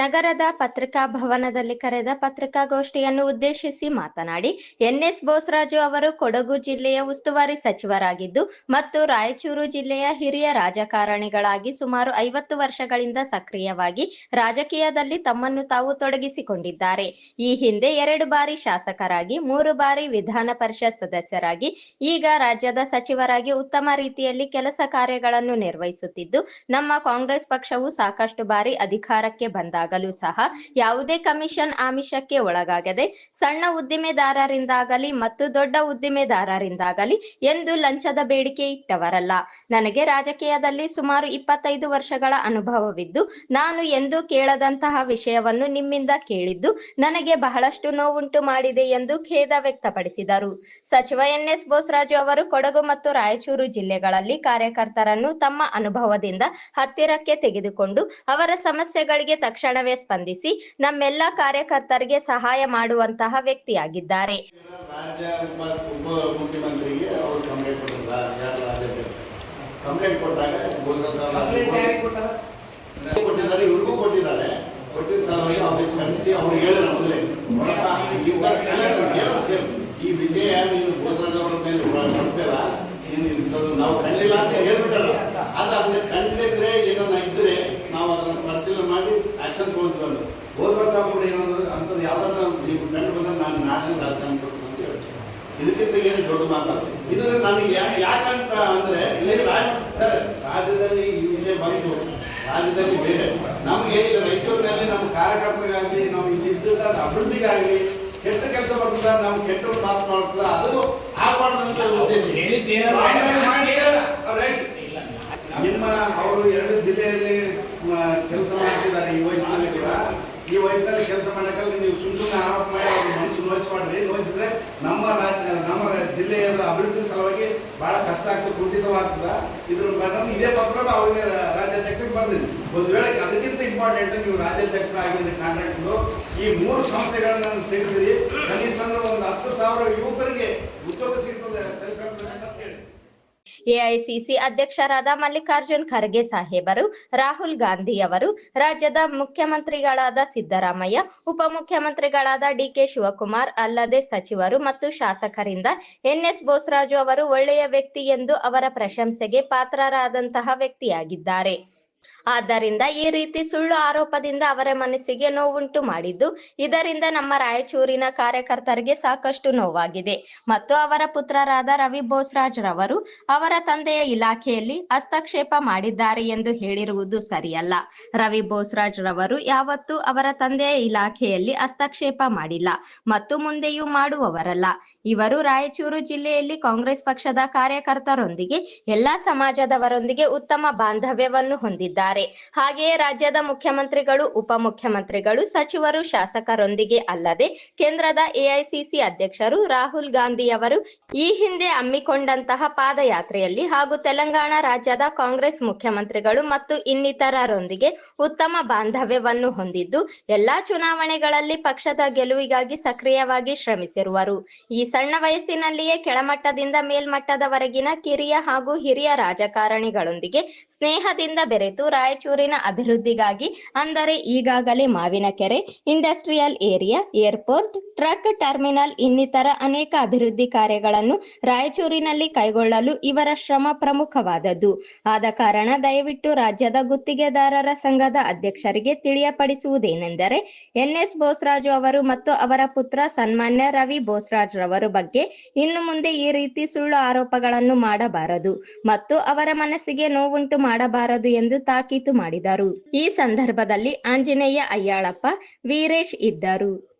ನಗರದ ಪತ್ರಿಕಾ ಭವನದಲ್ಲಿ ಕರೆದ ಪತ್ರಿಕಾಗೋಷ್ಠಿಯನ್ನು ಉದ್ದೇಶಿಸಿ ಮಾತನಾಡಿ, ಎನ್ಎಸ್ ಬೋಸರಾಜು ಅವರು ಕೊಡಗು ಜಿಲ್ಲೆಯ ಉಸ್ತುವಾರಿ ಸಚಿವರಾಗಿದ್ದು ಮತ್ತು ರಾಯಚೂರು ಜಿಲ್ಲೆಯ ಹಿರಿಯ ರಾಜಕಾರಣಿಗಳಾಗಿ ಸುಮಾರು ಐವತ್ತು ವರ್ಷಗಳಿಂದ ಸಕ್ರಿಯವಾಗಿ ರಾಜಕೀಯದಲ್ಲಿ ತಮ್ಮನ್ನು ತಾವು ತೊಡಗಿಸಿಕೊಂಡಿದ್ದಾರೆ. ಈ ಹಿಂದೆ ಎರಡು ಬಾರಿ ಶಾಸಕರಾಗಿ, ಮೂರು ಬಾರಿ ವಿಧಾನ ಪರಿಷತ್ ಸದಸ್ಯರಾಗಿ, ಈಗ ರಾಜ್ಯದ ಸಚಿವರಾಗಿ ಉತ್ತಮ ರೀತಿಯಲ್ಲಿ ಕೆಲಸ ಕಾರ್ಯಗಳನ್ನು ನಿರ್ವಹಿಸುತ್ತಿದ್ದು, ನಮ್ಮ ಕಾಂಗ್ರೆಸ್ ಪಕ್ಷವು ಸಾಕಷ್ಟು ಬಾರಿ ಅಧಿಕಾರಕ್ಕೆ ಬಂದಾಗಲೂ ಸಹ ಯಾವುದೇ ಕಮಿಷನ್ ಆಮಿಷಕ್ಕೆ ಒಳಗಾಗದೆ ಸಣ್ಣ ಉದ್ದಿಮೆದಾರರಿಂದಾಗಲಿ ಮತ್ತು ದೊಡ್ಡ ಉದ್ದಿಮೆದಾರರಿಂದಾಗಲಿ ಎಂದು ಲಂಚದ ಬೇಡಿಕೆ ಇಟ್ಟವರಲ್ಲ. ನನಗೆ ರಾಜಕೀಯದಲ್ಲಿ ಸುಮಾರು ಇಪ್ಪತ್ತೈದು ವರ್ಷಗಳ ಅನುಭವವಿದ್ದು, ನಾನು ಎಂದೂ ಕೇಳದಂತಹ ವಿಷಯವನ್ನು ನಿಮ್ಮಿಂದ ಕೇಳಿದ್ದು ನನಗೆ ಬಹಳಷ್ಟು ನೋವುಂಟು ಮಾಡಿದೆ ಎಂದು ಖೇದ ವ್ಯಕ್ತಪಡಿಸಿದರು. ಸಚಿವ ಎನ್ಎಸ್ ಬೋಸರಾಜು ಅವರು ಕೊಡಗು ಮತ್ತು ರಾಯಚೂರು ಜಿಲ್ಲೆಗಳಲ್ಲಿ ಕಾರ್ಯಕರ್ತರನ್ನು ತಮ್ಮ ಅನುಭವದಿಂದ ಹತ್ತಿರಕ್ಕೆ ತೆಗೆದುಕೊಂಡು ಅವರ ಸಮಸ್ಯೆಗಳಿಗೆ ತಕ್ಷಣವೇ ಸ್ಪಂದಿಸಿ ನಮ್ಮೆಲ್ಲ ಕಾರ್ಯಕರ್ತರಿಗೆ ಸಹಾಯ ಮಾಡುವಂತಹ ವ್ಯಕ್ತಿಯಾಗಿದ್ದಾರೆ. ರಾಜ್ಯ ಉಪ ಉಪ ಅವರ ಅವರು ಕಂಪ್ಲೇಂಟ್ ನಾವು ಕಂಡಿಲ್ಲ ರಾಜ್ಯ ಕಂಪ್ಲೇಂಟ್ ಕೊಟ್ಟಾಗ ಕೊಟ್ಟಿದ್ದಾರೆ ಇವ್ರಿಗೂ ಕೊಟ್ಟಿದ್ದಾರೆ ಕೊಟ್ಟಿದ್ದ ಸಲುವಾಗಿ ಅವ್ರಿಗೆ ಕಳಿಸಿ ಅವ್ರು ಹೇಳಿದ್ರು ಮೊದಲೇ ನೋಡಪ್ಪ, ಈ ತರ ಕೇಳೋದು ಕೇಳೋದು ಕೇಳು. ಈ ವಿಷಯ ನೀನು ಬೋಸರಾಜ್ ಅವರ ಮೇಲೆ ಕೊಡ್ತೀರ ನಾವು ಕಂಡಿಲ್ಲ ಅಂತ ಹೇಳ್ಬಿಟ್ಟಲ್ಲ ಅದು ಅದನ್ನ ಕಂಡಿದ್ರೆ ಏನನ್ನ ಇದ್ರೆ ನಾವು ಅದನ್ನ ಪರಿಶೀಲನೆ ಮಾಡಿ ಆಕ್ಷನ್ ಹೋದ್ರ ಸಾಹೇಬ್ ಕೂಡ ಏನಂದ್ರೆ ಅಂಥದ್ದು ಯಾವ್ದನ್ನ ನೀವು ಕಂಡು ಬಂದ್ರೆ ನಾನು ನಾನೇ ರಾಜಕಾರಣ ಕೊಡ್ತೀನಿ ಅಂತ ಹೇಳ್ತೀನಿ. ಇದಕ್ಕಿಂತ ಏನು ದೊಡ್ಡ ಮಾತಾಡ ಇದ್ರೆ ನನಗೆ ಯಾಕಂತ ಅಂದ್ರೆ ಇಲ್ಲಿ ರಾಜ ರಾಜ್ಯದಲ್ಲಿ ಈ ವಿಷಯ ಬಂತು. ರಾಜ್ಯದಲ್ಲಿ ಬೇರೆ. ನಮಗೆ ಈಗ ರೈತರಲ್ಲಿ ನಮ್ಮ ಕಾರ್ಯಕರ್ತರಿಗಾಗಲಿ ನಾವು ಇಲ್ಲಿ ಇದ್ದ ಅಭಿವೃದ್ಧಿಗಾಗಲಿ ಕೆಟ್ಟ ಕೆಲಸ ಬರ್ತದ ನಾವು ಕೆಟ್ಟ ಮಾತು ಮಾಡ್ತದ ಅದು ಆಗಬಾರ್ದಂತ ಉದ್ದೇಶ. ರೈಟ್ ನಿಮ್ಮ ಅವರು ಎರಡು ಜಿಲ್ಲೆಯಲ್ಲಿ ಕೆಲಸ ಮಾಡ್ತಿದ್ದಾರೆ ಈ ವಯಸ್ಸಿನಲ್ಲಿ ಕೂಡ. ಈ ವಯಸ್ಸಿನಲ್ಲಿ ಕೆಲಸ ಮಾಡಕ್ಕಲ್ಲಿ ನೀವು ಸುಮ್ ಸುಮ್ಮನೆ ಆರೋಪ ಮಾಡಿ ಅವ್ರ ಮನಸ್ಸು ನೋಯಿಸ್ಬಾರ್ರಿ ನೋಯಿಸಿದ್ರೆ ನಮ್ಮ ರಾಜ್ಯ ನಮ್ಮ ಜಿಲ್ಲೆಯ ಅಭಿವೃದ್ಧಿ ಸಲುವಾಗಿ ಬಹಳ ಕಷ್ಟ ಆಗ್ತದೆ, ಕುಂಠಿತವಾಗ್ತದ. ಇದ್ರ ಬಂದ್ರೆ ಇದೇ ಪತ್ರ ಅವ್ರಿಗೆ ರಾಜ್ಯಾಧ್ಯಕ್ಷರಿಗೆ ಬರ್ತೀನಿ ಒಂದು ವೇಳೆ ಅದಕ್ಕಿಂತ ಇಂಪಾರ್ಟೆಂಟ್ ನೀವು ರಾಜ್ಯಾಧ್ಯಕ್ಷರಾಗಿದ್ರೆ ಕಾಂಟ್ರಾಕ್ಟ್ ಈ ಮೂರು ಸಂಸ್ಥೆಗಳನ್ನ ತೆಗೆಸಿರಿ. ಕನಿಷ್ಠ ಅಂದ್ರೆ ಒಂದು ಹತ್ತು ಸಾವಿರ ಯುವಕರಿಗೆ ಉದ್ಯೋಗ ಸಿಗ್ತದೆ ಸೆಲ್ಫ್ ಅಂತ ಹೇಳಿ. ಎಐಸಿಸಿ ಅಧ್ಯಕ್ಷರಾದ ಮಲ್ಲಿಕಾರ್ಜುನ್ ಖರ್ಗೆ ಸಾಹೇಬರು, ರಾಹುಲ್ ಗಾಂಧಿ ಅವರು, ರಾಜ್ಯದ ಮುಖ್ಯಮಂತ್ರಿಗಳಾದ ಸಿದ್ದರಾಮಯ್ಯ, ಉಪಮುಖ್ಯಮಂತ್ರಿಗಳಾದ ಡಿಕೆ ಶಿವಕುಮಾರ್, ಅಲ್ಲದೆ ಸಚಿವರು ಮತ್ತು ಶಾಸಕರಿಂದ ಎನ್ಎಸ್ ಬೋಸರಾಜು ಅವರು ಒಳ್ಳೆಯ ವ್ಯಕ್ತಿ ಎಂದು ಅವರ ಪ್ರಶಂಸೆಗೆ ಪಾತ್ರರಾದಂತಹ ವ್ಯಕ್ತಿಯಾಗಿದ್ದಾರೆ. ಆದ್ದರಿಂದ ಈ ರೀತಿ ಸುಳ್ಳು ಆರೋಪದಿಂದ ಅವರ ಮನಸ್ಸಿಗೆ ನೋವುಂಟು ಮಾಡಿದ್ದು, ಇದರಿಂದ ನಮ್ಮ ರಾಯಚೂರಿನ ಕಾರ್ಯಕರ್ತರಿಗೆ ಸಾಕಷ್ಟು ನೋವಾಗಿದೆ. ಮತ್ತು ಅವರ ಪುತ್ರರಾದ ರವಿ ಬೋಸ್ರಾಜ್ ರವರು ಅವರ ತಂದೆಯ ಇಲಾಖೆಯಲ್ಲಿ ಹಸ್ತಕ್ಷೇಪ ಮಾಡಿದ್ದಾರೆ ಎಂದು ಹೇಳಿರುವುದು ಸರಿಯಲ್ಲ. ರವಿ ಬೋಸ್ರಾಜ್ ರವರು ಯಾವತ್ತೂ ಅವರ ತಂದೆಯ ಇಲಾಖೆಯಲ್ಲಿ ಹಸ್ತಕ್ಷೇಪ ಮಾಡಿಲ್ಲ ಮತ್ತು ಮುಂದೆಯೂ ಮಾಡುವವರಲ್ಲ. ಇವರು ರಾಯಚೂರು ಜಿಲ್ಲೆಯಲ್ಲಿ ಕಾಂಗ್ರೆಸ್ ಪಕ್ಷದ ಕಾರ್ಯಕರ್ತರೊಂದಿಗೆ, ಎಲ್ಲಾ ಸಮಾಜದವರೊಂದಿಗೆ ಉತ್ತಮ ಬಾಂಧವ್ಯವನ್ನು ಹೊಂದಿದ್ದಾರೆ. ಹಾಗೆಯೇ ರಾಜ್ಯದ ಮುಖ್ಯಮಂತ್ರಿಗಳು, ಉಪಮುಖ್ಯಮಂತ್ರಿಗಳು, ಸಚಿವರು, ಶಾಸಕರೊಂದಿಗೆ ಅಲ್ಲದೆ ಕೇಂದ್ರದ ಎಐಸಿಸಿ ಅಧ್ಯಕ್ಷರು ರಾಹುಲ್ ಗಾಂಧಿ ಅವರು ಈ ಹಿಂದೆ ಹಮ್ಮಿಕೊಂಡಂತಹ ಪಾದಯಾತ್ರೆಯಲ್ಲಿ ಹಾಗೂ ತೆಲಂಗಾಣ ರಾಜ್ಯದ ಕಾಂಗ್ರೆಸ್ ಮುಖ್ಯಮಂತ್ರಿಗಳು ಮತ್ತು ಇನ್ನಿತರರೊಂದಿಗೆ ಉತ್ತಮ ಬಾಂಧವ್ಯವನ್ನು ಹೊಂದಿದ್ದು, ಎಲ್ಲಾ ಚುನಾವಣೆಗಳಲ್ಲಿ ಪಕ್ಷದ ಗೆಲುವಿಗಾಗಿ ಸಕ್ರಿಯವಾಗಿ ಶ್ರಮಿಸಿರುವರು. ಈ ಸಣ್ಣ ವಯಸ್ಸಿನಲ್ಲಿಯೇ ಕೆಳಮಟ್ಟದಿಂದ ಮೇಲ್ಮಟ್ಟದವರೆಗಿನ ಕಿರಿಯ ಹಾಗೂ ಹಿರಿಯ ರಾಜಕಾರಣಿಗಳೊಂದಿಗೆ ಸ್ನೇಹದಿಂದ ಬೆರೆತು ರಾಯಚೂರಿನ ಅಭಿವೃದ್ಧಿಗಾಗಿ ಅಂದರೆ ಈಗಾಗಲೇ Mavinakere, industrial area, airport, truck terminal ಇನ್ನಿತರ ಅನೇಕ ಅಭಿವೃದ್ಧಿ ಕಾರ್ಯಗಳನ್ನು ರಾಯಚೂರಿನಲ್ಲಿ ಕೈಗೊಳ್ಳಲು ಇವರ ಶ್ರಮ ಪ್ರಮುಖವಾದದ್ದು. ಆದ ಕಾರಣ ದಯವಿಟ್ಟು ರಾಜ್ಯದ ಗುತ್ತಿಗೆದಾರರ ಸಂಘದ ಅಧ್ಯಕ್ಷರಿಗೆ ತಿಳಿಯಪಡಿಸುವುದೇನೆಂದರೆ ಎನ್ಎಸ್ ಬೋಸ್ರಾಜು ಅವರು ಮತ್ತು ಅವರ ಪುತ್ರ ಸನ್ಮಾನ್ಯ ರವಿ ಬೋಸ್ರಾಜ್ ರವರು ಬಗ್ಗೆ ಇನ್ನು ಮುಂದೆ ಈ ರೀತಿ ಸುಳ್ಳು ಆರೋಪಗಳನ್ನು ಮಾಡಬಾರದು ಮತ್ತು ಅವರ ಮನಸ್ಸಿಗೆ ನೋವುಂಟು ಮಾಡಬಾರದು ಎಂದು ತಾಕೀತು ಮಾಡಿದರು. ಈ ಸಂದರ್ಭದಲ್ಲಿ ಆಂಜನೇಯ ಅಯ್ಯಾಳಪ್ಪ ವೀರೇಶ್ ಇದ್ದರು.